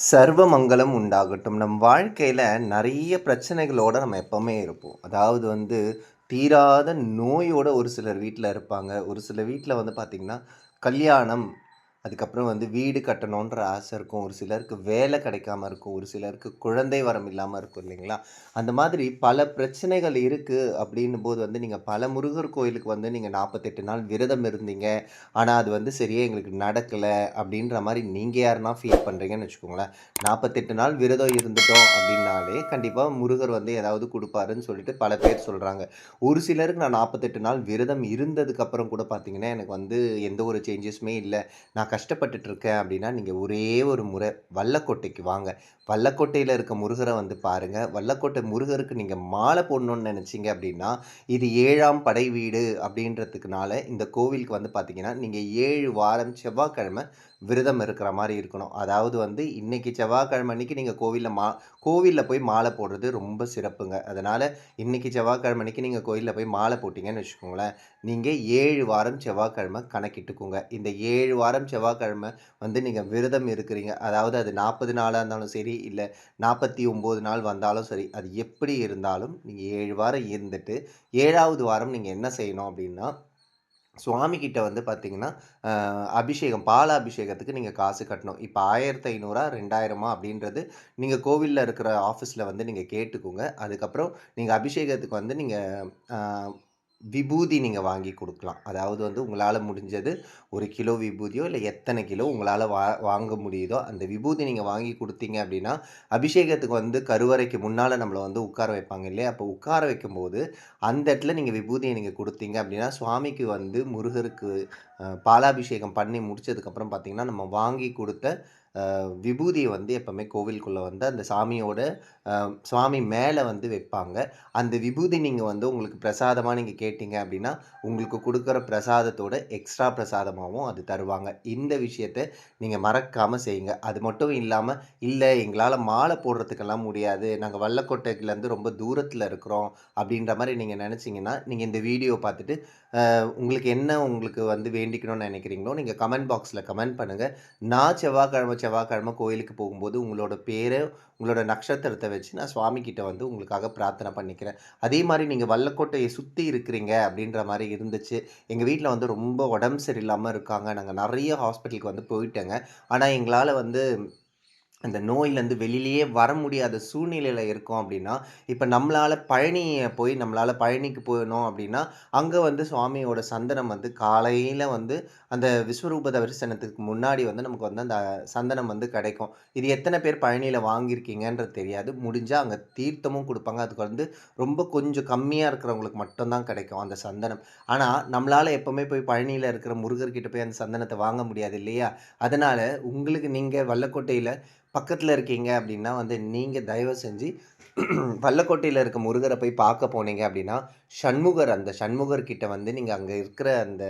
சர்வமங்கலம் உண்டாகட்டும். நம் வாழ்க்கையில் நிறைய பிரச்சனைகளோட நம்ம எப்பவுமே இருப்போம். அதாவது வந்து தீராத நோயோட ஒரு சிலர் வீட்டில் இருப்பாங்க. ஒரு சில வீட்டில் வந்து பார்த்திங்கன்னா கல்யாணம், அதுக்கப்புறம் வந்து வீடு கட்டணுன்ற ஆசை இருக்கும். ஒரு சிலருக்கு வேலை கிடைக்காம இருக்கும். ஒரு சிலருக்கு குழந்தை வரம் இல்லாமல் இருக்கும் இல்லைங்களா? அந்த மாதிரி பல பிரச்சனைகள் இருக்குது அப்படின்னும் போது வந்து நீங்கள் பல முருகர் கோயிலுக்கு வந்து நீங்கள் நாற்பத்தெட்டு நாள் விரதம் இருந்தீங்க. ஆனால் அது வந்து சரியே எங்களுக்கு நடக்கலை அப்படின்ற மாதிரி நீங்கள் யாருன்னா ஃபீல் பண்ணுறீங்கன்னு வச்சுக்கோங்களேன். 48 நாள் விரதம் இருந்துட்டோம் அப்படின்னாலே, கண்டிப்பாக முருகர் வந்து ஏதாவது கொடுப்பாருன்னு சொல்லிட்டு பல பேர் சொல்கிறாங்க ஒரு சிலருக்கு நான் 48 நாள் விரதம் இருந்ததுக்கப்புறம் கூட பார்த்தீங்கன்னா, எனக்கு வந்து எந்த ஒரு சேஞ்சஸுமே இல்லை நான் கஷ்டப்பட்டுட்டு இருக்கேன் அப்படின்னா, நீங்கள் ஒரே ஒரு முறை வல்லக்கோட்டைக்கு வாங்க. வல்லக்கோட்டையில் இருக்க முருகரை வந்து பாருங்கள் வல்லக்கோட்டை முருகருக்கு நீங்கள் மாலை போடணுன்னு நினச்சிங்க அப்படின்னா, இது ஏழாம் படை வீடு அப்படின்றதுக்குனால இந்த கோவிலுக்கு வந்து பார்த்தீங்கன்னா, நீங்கள் ஏழு வாரம் செவ்வாய்க்கிழமை விரதம் இருக்கிற மாதிரி இருக்கணும். அதாவது வந்து இன்றைக்கி செவ்வாய்க்கிழமை அன்னைக்கு நீங்கள் கோவிலில் மா கோவிலில் போய் மாலை போடுறது ரொம்ப சிறப்புங்க. அதனால் இன்றைக்கி செவ்வாய்க்கிழமை அன்னைக்கு நீங்கள் கோவிலில் போய் மாலை போட்டிங்கன்னு வச்சுக்கோங்களேன், நீங்கள் ஏழு வாரம் செவ்வாய்க்கிழமை கணக்கிட்டுக்கோங்க. இந்த ஏழு வாரம் செவ்வாய்க்கிழமை வந்து நீங்கள் விரதம் இருக்கிறீங்க. அதாவது அது நாற்பது நாளாக இருந்தாலும் சரி, இல்லை நாற்பத்தி ஒம்பது நாள் வந்தாலும் சரி, அது எப்படி இருந்தாலும் நீங்கள் ஏழு வாரம் இருந்துட்டு, ஏழாவது வாரம் நீங்கள் என்ன செய்யணும் அப்படின்னா, சுவாமிக்கிட்ட வந்து பார்த்தீங்கன்னா, அபிஷேகம் பால அபிஷேகத்துக்கு நீங்கள் காசு கட்டணும். இப்போ ஆயிரத்தி ஐநூறா ரெண்டாயிரமா அப்படின்றது நீங்கள் கோவிலில் இருக்கிற ஆஃபீஸில் வந்து நீங்கள் கேட்டுக்கோங்க. அதுக்கப்புறம் நீங்கள் அபிஷேகத்துக்கு வந்து நீங்கள் விபூதி நீங்கள் வாங்கி கொடுக்கலாம் அதாவது வந்து உங்களால் முடிஞ்சது ஒரு கிலோ விபூதியோ, இல்லை எத்தனை கிலோ உங்களால் வா வாங்க முடியுதோ, அந்த விபூதி நீங்கள் வாங்கி கொடுத்தீங்க அப்படின்னா, அபிஷேகத்துக்கு வந்து கருவறைக்கு முன்னால் நம்மளை வந்து உட்கார வைப்பாங்க இல்லையா? அப்போ உட்கார வைக்கும்போது, அந்த இடத்துல நீங்கள் விபூதியை நீங்கள் கொடுத்தீங்க அப்படின்னா, சுவாமிக்கு வந்து முருகருக்கு பாலாபிஷேகம் பண்ணி முடிச்சதுக்கப்புறம் பார்த்திங்கன்னா நம்ம வாங்கி கொடுத்த விபூதியை வந்து எப்போவுமே கோவிலுக்குள்ளே வந்து அந்த சாமியோட சுவாமி மேலே வந்து வைப்பாங்க. அந்த விபூதி நீங்கள் வந்து உங்களுக்கு பிரசாதமாக நீங்கள் கேட்டிங்க அப்படின்னா, உங்களுக்கு கொடுக்குற பிரசாதத்தோட எக்ஸ்ட்ரா பிரசாதமாகவும் அது தருவாங்க. இந்த விஷயத்த நீங்கள் மறக்காமல் செய்யுங்க. அது மட்டும் இல்லாமல் இல்லை எங்களால் மாலை போடுறதுக்கெல்லாம் முடியாது. நாங்கள் வல்லக்கோட்டையிலேருந்து ரொம்ப தூரத்தில் இருக்கிறோம். அப்படின்ற மாதிரி நீங்கள் நினச்சிங்கன்னா நீங்கள் இந்த வீடியோ பார்த்துட்டு, உங்களுக்கு என்ன உங்களுக்கு வந்து வேண்டிக்கணும்னு நினைக்கிறீங்களோ நீங்கள் கமெண்ட் பாக்ஸில் கமெண்ட் பண்ணுங்கள் நான் செவ்வாய்க்கிழமை செவ்வாய்க்கிழமை கோயிலுக்கு போகும்போது உங்களோட பேரை உங்களோட நட்சத்திரத்தை வச்சு நான் சுவாமிக்கிட்ட வந்து உங்களுக்காக பிரார்த்தனை பண்ணிக்கிறேன். அதே மாதிரி நீங்கள் வல்லக்கோட்டையை சுற்றி இருக்கிறீங்க அப்படின்ற மாதிரி இருந்துச்சு. எங்கள் வீட்டில் வந்து ரொம்ப உடம்பு சரியில்லாமல் இருக்காங்க. நாங்கள் நிறைய ஹாஸ்பிட்டலுக்கு வந்து போயிட்டேங்க. ஆனால் எங்களால் வந்து அந்த நோயிலேருந்து வெளியிலேயே வர முடியாத சூழ்நிலையில் இருக்கோம் அப்படின்னா, இப்போ நம்மளால் பழனி போய் நம்மளால் பழனிக்கு போனோம் அப்படின்னா, அங்கே வந்து சுவாமியோட சந்தனம் வந்து காலையில் வந்து அந்த விஸ்வரூப தரிசனத்துக்கு முன்னாடி வந்து நமக்கு வந்து அந்த சந்தனம் வந்து கிடைக்கும். இது எத்தனை பேர் பழனியில் வாங்கியிருக்கீங்கன்றது தெரியாது. முடிஞ்சால் அங்கே தீர்த்தமும் கொடுப்பாங்க அதுக்கு வந்து ரொம்ப கொஞ்சம் கம்மியாக இருக்கிறவங்களுக்கு மட்டும்தான் கிடைக்கும் அந்த சந்தனம். ஆனால் நம்மளால் எப்போவுமே போய் பழனியில் இருக்கிற முருகர்கிட்ட போய் அந்த சந்தனத்தை வாங்க முடியாது இல்லையா? அதனால் உங்களுக்கு நீங்கள் வல்லக்கோட்டையில் பக்கத்தில் இருக்கீங்க அப்படின்னா வந்து நீங்கள் தயவு செஞ்சு பள்ளக்கோட்டையில் இருக்க முருகரை போய் பார்க்க போனீங்க அப்படின்னா, சண்முகர் அந்த சண்முகர்கிட்ட வந்து நீங்கள் அங்கே இருக்கிற அந்த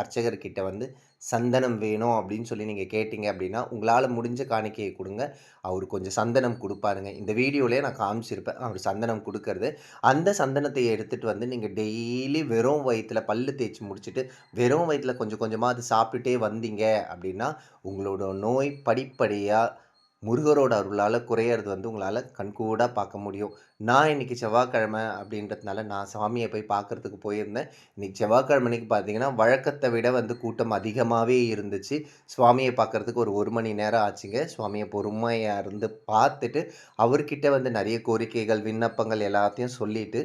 அர்ச்சகர்கிட்ட வந்து சந்தனம் வேணும் அப்படின்னு சொல்லி நீங்கள் கேட்டிங்க அப்படின்னா, உங்களால் முடிஞ்ச காணிக்கையை கொடுங்க. அவர் கொஞ்சம் சந்தனம் கொடுப்பாருங்க. இந்த வீடியோவிலே நான் காமிச்சிருப்பேன். அவர் சந்தனம் கொடுக்கறது. அந்த சந்தனத்தை எடுத்துகிட்டு வந்து நீங்கள் டெய்லி வெறும் வயிற்றில் பல்லு தேய்ச்சு முடிச்சுட்டு, வெறும் வயிற்றில் கொஞ்சம் கொஞ்சமாக அது சாப்பிட்டுட்டே வந்தீங்க அப்படின்னா, உங்களோட நோய் படிப்படியாக முருகரோட அருளால் குறையிறது வந்து உங்களால் கண்கூடாக பார்க்க முடியும். நான் இன்னைக்கு செவ்வாய்க்கிழமை அப்படின்றதுனால நான் சாமியை போய் பார்க்கறதுக்கு போயிருந்தேன். இன்னைக்கு செவ்வாய்க்கிழமை அன்னைக்கு பார்த்தீங்கன்னா, வழக்கத்தை விட வந்து கூட்டம் அதிகமாகவே இருந்துச்சு. சுவாமியை பார்க்கறதுக்கு ஒரு ஒரு மணி நேரம் ஆச்சுங்க. சுவாமியை பொறுமையாக இருந்து பார்த்துட்டு, அவர்கிட்ட வந்து நிறைய கோரிக்கைகள், விண்ணப்பங்கள் எல்லாத்தையும் சொல்லிவிட்டு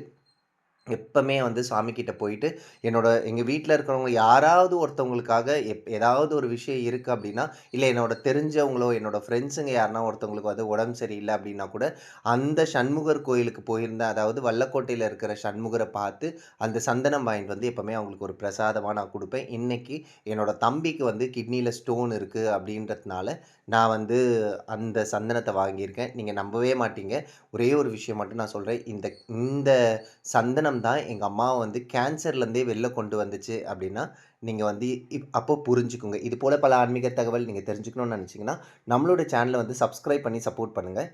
எப்பவுமே வந்து சாமிக்கிட்ட போயிட்டு, என்னோட எங்கள் வீட்டில் இருக்கிறவங்க யாராவது ஒருத்தவங்களுக்காக எப் ஏதாவது ஒரு விஷயம் இருக்குது அப்படின்னா இல்லை என்னோட தெரிஞ்சவங்களோ, என்னோட ஃப்ரெண்ட்ஸுங்க யாருனா ஒருத்தவங்களுக்கு வந்து உடம்பு சரியில்லை அப்படின்னா கூட, அந்த சண்முகர் கோயிலுக்கு போயிருந்தேன். அதாவது வல்லக்கோட்டையில் இருக்கிற சண்முகரை பார்த்து, அந்த சந்தனம் வாங்கிட்டு வந்து எப்போவுமே அவங்களுக்கு ஒரு பிரசாதமாக நான் கொடுப்பேன் இன்றைக்கி என்னோட தம்பிக்கு வந்து கிட்னியில் ஸ்டோன் இருக்குது அப்படின்றதுனால நான் வந்து அந்த சந்தனத்தை வாங்கியிருக்கேன். நீங்கள் நம்பவே மாட்டீங்க. ஒரே ஒரு விஷயம் மட்டும் நான் சொல்கிறேன் இந்த இந்த சந்தனம் தான் எங்கள் அம்மாவை வந்து கேன்சர்லேருந்தே வெளில கொண்டு வந்துச்சு அப்படின்னா நீங்கள் வந்து இப் அப்போ புரிஞ்சுக்குங்க. இது போல் பல ஆன்மீக தகவல் நீங்கள் தெரிஞ்சுக்கணும்னு நினச்சிங்கன்னா நம்மளோட சேனலை வந்து சப்ஸ்கிரைப் பண்ணி சப்போர்ட் பண்ணுங்கள்